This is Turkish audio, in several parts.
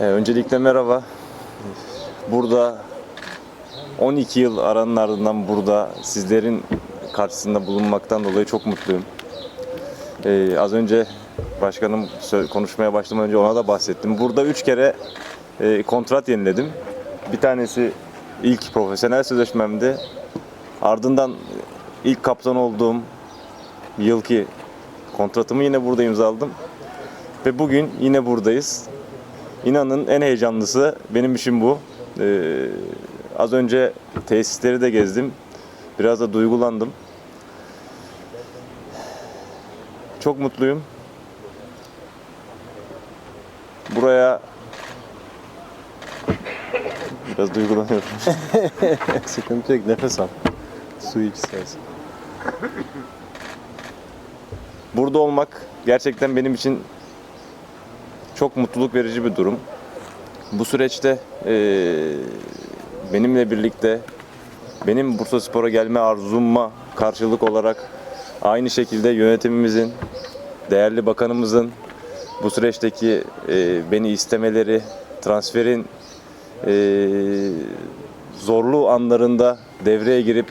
Ee, öncelikle merhaba. Burada 12 yıl aranın ardından burada sizlerin karşısında bulunmaktan dolayı çok mutluyum. Ee, az önce başkanım konuşmaya başlamadan önce ona da bahsettim. Burada 3 kere e, kontrat yeniledim. Bir tanesi ilk profesyonel sözleşmemdi. Ardından ilk kaptan olduğum yılki kontratımı yine burada imzaladım. Ve bugün yine buradayız. İnanın en heyecanlısı benim işim bu. Ee, az önce tesisleri de gezdim. Biraz da duygulandım. Çok mutluyum. Buraya biraz duygulanıyorum. Sıkıntı yok nefes al. Su iç istersen. Burada olmak gerçekten benim için çok mutluluk verici bir durum. Bu süreçte eee, benimle birlikte benim Bursa Spor'a gelme arzuma karşılık olarak aynı şekilde yönetimimizin, değerli bakanımızın bu süreçteki eee, beni istemeleri, transferin eee, zorlu anlarında devreye girip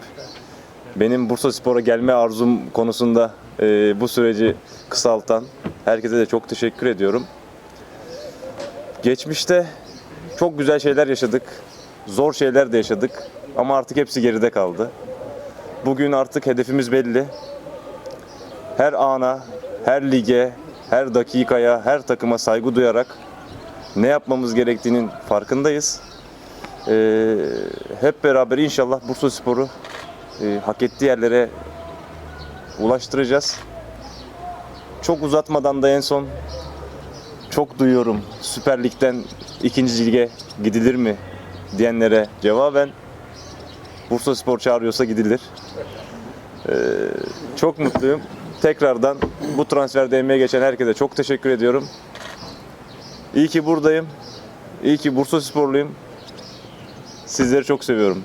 benim Bursa Spor'a gelme arzum konusunda e, bu süreci kısaltan herkese de çok teşekkür ediyorum. Geçmişte çok güzel şeyler yaşadık. Zor şeyler de yaşadık. Ama artık hepsi geride kaldı. Bugün artık hedefimiz belli. Her ana, her lige, her dakikaya, her takıma saygı duyarak ne yapmamız gerektiğinin farkındayız. Ee, hep beraber inşallah Bursa Spor'u e, hak ettiği yerlere ulaştıracağız. Çok uzatmadan da en son çok duyuyorum Süper Lig'den ikinci lige gidilir mi diyenlere cevaben Bursa Spor çağırıyorsa gidilir. Ee, çok mutluyum. Tekrardan bu transferde emeğe geçen herkese çok teşekkür ediyorum. İyi ki buradayım. İyi ki Bursa Sporluyum. Sizleri çok seviyorum.